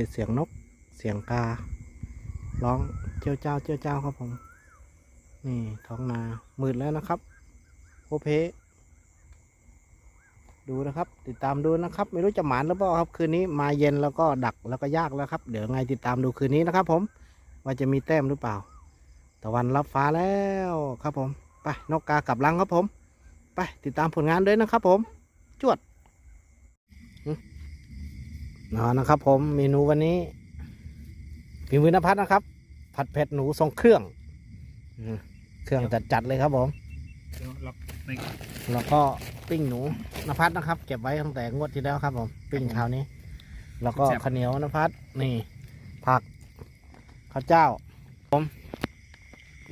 แต่เสียงนก เสียงกา ร้องเจ้าเจ้าเจ้าเจ้าครับผม นี่ท้องนา มืดแล้วนะครับ โอเพ ดูนะครับ ติดตามดูนะครับ ไม่รู้จะหมานหรือเปล่าครับ คืนนี้มาเย็นแล้วก็ดักแล้วก็ยากแล้วครับ เดี๋ยวไงติดตามดูคืนนี้นะครับ ผม ว่าจะมีแต้มหรือเปล่า ตะวันรับฟ้าแล้วครับผม ไป นกกากลับรังครับผม ไปติดตามผลงานด้วยนะครับผม จวด หึเอานะครับ ผมเมนูวันนี้ฝีมือนภัทรนะครับ ผัดเผ็ดหนูทรงเครื่องอืมเครื่องจัดๆเลยครับผมเดี๋ยวเราไปแล้วก็ปิ้งหนูนภัทรนะครับ เก็บไว้ตั้งแต่งวดที่แล้วครับ ผม ปิ้งคราวนี้ แล้วก็ข้าวเหนียวนภัทรนี่ ผักข้าวเจ้า ผม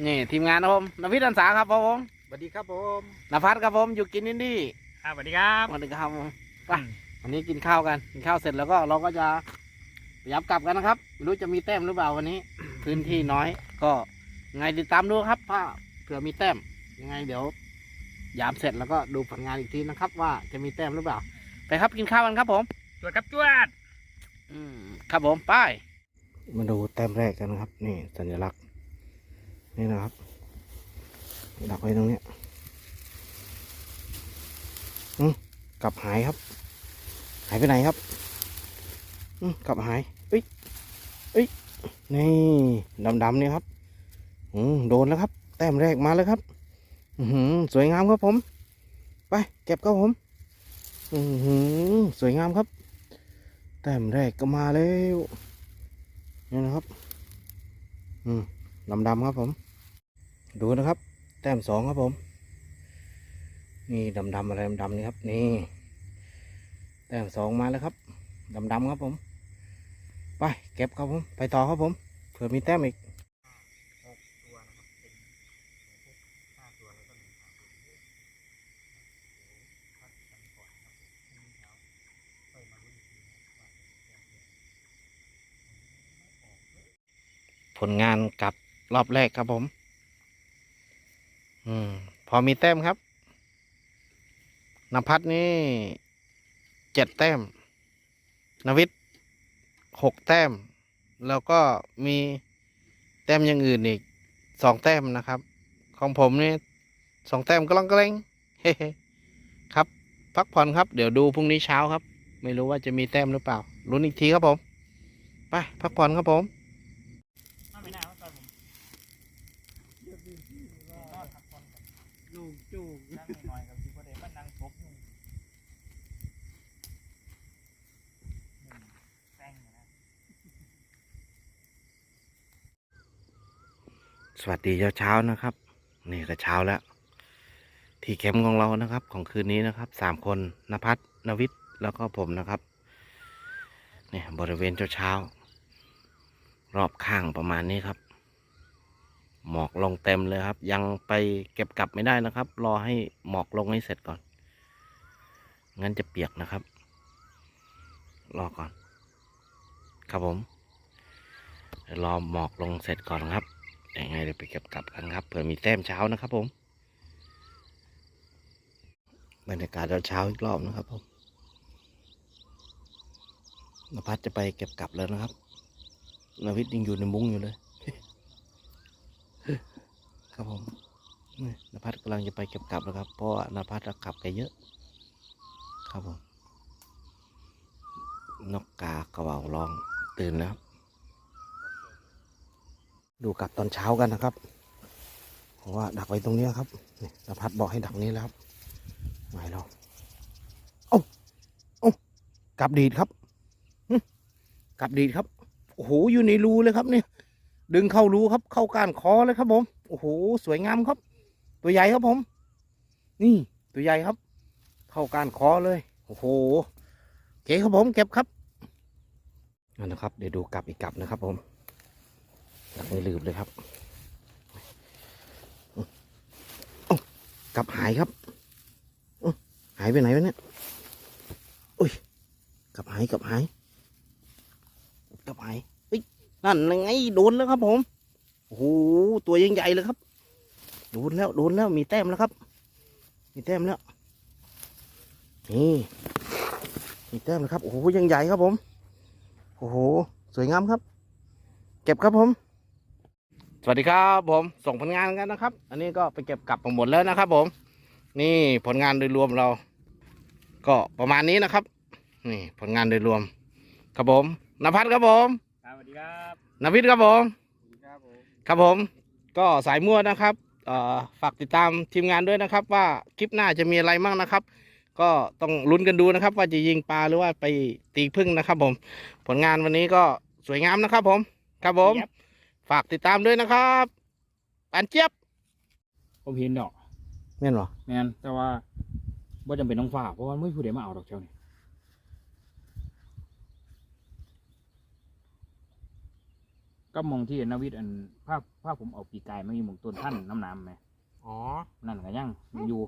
นี่ทีมงานนะผมนภิษอันสาครับผมสวัสดีครับผมนภัทรครับผมอยู่กินนินดี้อ่าสวัสดีครับวันนี้ครับผมไปอืม วันนี้กินข้าวกัน กินข้าวเสร็จแล้วก็เราก็จะยับกลับกันนะครับไม่รู้จะมีแต้มหรือเปล่าวันนี้ พื้นที่น้อย ก็ไงติดตามดูครับถ้าเผื่อมีแต้มยังไงเดี๋ยวยามเสร็จแล้วก็ดูผลงานอีกทีนะครับ ว่าจะมีแต้มหรือเปล่า ไปครับกินข้าวกันครับผมจวดครับจวดอืมครับผมไปมาดูแต้มแรกกันนะครับ นี่สัญลักษณ์นี่นะครับดักไว้ตรงเนี้ยอืมกลับหายครับ หายไปไหนครับกลับหายเอ้ยเอ้ยนี่ดำๆเนี่ยครับอืมโดนแล้วครับ แต้มแรกมาแล้วครับ อือหือสวยงามครับผม ไปเก็บครับผม อือหือสวยงามครับ แต้มแรกก็มาแล้วนี่นะครับ อืมดำๆครับผม ดูนะครับ แต้มสองครับผม นี่ดำๆอะไรดำๆนี่ครับ นี่ แต่สองมาแล้วครับดำๆครับผม ไปเก็บครับผม ไปต่อครับผมเผื่อมีแต้มอีกผลงานกับรอบแรกครับผม อืม พอมีแต้มครับนภัสนี่ เจ็ดแต้ม นวิทย์หกแต้ม แล้วก็มีแต้มอย่างอื่นอีกสองแต้มนะครับ ของผมนี่สองแต้มก็ลังกระเลงเฮ้ๆครับ พักผ่อนครับ เดี๋ยวดูพรุ่งนี้เช้าครับ ไม่รู้ว่าจะมีแต้มหรือเปล่า ลุ้นอีกทีครับผม ไป พักผ่อนครับผมน่าว่าตอนผมนอนพักผ่อนกัน ลูกจูก นั่งหน่อยๆกับที่ประเดี๋ยวมันนั่งทบอยู่หนึ่งแป้งอยู่นะ สวัสดีเช้าๆนะครับ นี่ก็เช้าแล้ว ที่แคมป์ของเรานะครับ ของคืนนี้นะครับสามคนนภัสนวิทย์แล้วก็ผมนะครับเนี่ยบริเวณเช้าๆรอบข้างประมาณนี้ครับ หมอกลงเต็มเลยครับ ยังไปเก็บกลับไม่ได้นะครับ รอให้หมอกลงให้เสร็จก่อน งั้นจะเปียกนะครับ รอก่อน ครับผมรอหมอกลงเสร็จก่อนครับ ยังไงเดี๋ยวไปเก็บกลับกันครับเผื่อมีแต้มเช้านะครับผม บรรยากาศเช้าอีกรอบนะครับผมนภัสจะไปเก็บกลับแล้วนะครับนวิทย์ยังอยู่ในมุ้งอยู่เลย ครับผมนภัสกำลังจะไปเก็บกลับแล้วครับ เพราะว่านภัสกลับไปเยอะ ครับผม นกกากระว่าร้องตื่นแล้ว ดูกลับตอนเช้ากันนะครับเพราะว่าดักไว้ตรงนี้ครับนี่นภัสบอกให้ดักนี้แล้วครับไม่หรอกเอ้าเอ้ากลับดีดครับกลับดีดครับโอ้โหอยู่ในรูเลยครับเนี่ยดึงเข้ารูครับ เข้าก้านคอเลยครับผมโอ้โหสวยงามครับ ตัวใหญ่ครับผม นี่ตัวใหญ่ครับ เข้าก้านคอเลยโอ้โหโอเคครับผมเก็บครับนั่นนะครับเดี๋ยวดูกลับอีกกลับนะครับผม กลับไม่ลืมเลยครับกลับหายครับหายไปไหนวะเนี่ยอุ้ยกลับหายกลับหายกลับหายเฮ้ยนั่นไงโดนแล้วครับผมโอ้โหตัวยังใหญ่เลยครับโดนแล้วโดนแล้วมีแต้มแล้วครับ มีแต้มแล้วนี่มีแต้มแล้วครับโอ้โหยังใหญ่ครับผม โอ้โหสวยงามครับ เก็บครับผม สวัสดีครับผมส่งผลงานกันนะครับ อันนี้ก็ไปเก็บกลับมาหมดแล้วนะครับ ผม นี่ผลงานโดยรวมเรา ก็ประมาณนี้นะครับ นี่ผลงานโดยรวม ครับผมนภัสครับผมครับสวัสดีครับนภิษครับผมสวัสดีครับผมครับผม ก็สายมั่วนะครับเอ่อฝากติดตามทีมงานด้วยนะครับ ว่าคลิปหน้าจะมีอะไรมั่งนะครับ ก็ต้องลุ้นกันดูนะครับ ว่าจะยิงปลาหรือว่าไปตีพึ่งนะครับ ผม ผลงานวันนี้ก็สวยงามนะครับ ผม ครับผม ฝากติดตามด้วยนะครับปันเจี๊ยบผมเห็นดอกแม่นหรอแมนแต่ว่าบ่จำเป็นต้องฝากเพราะว่าไม่ผู้ใดมาเอาดอกเจ้านี่ก็มองที่นาวิทย์อันภาพภาพผมเอาปีกไก่มาอยู่หมองต้นท่านน้ำน้ำไหมอ๋อ นั่นก็ยังมีอยู่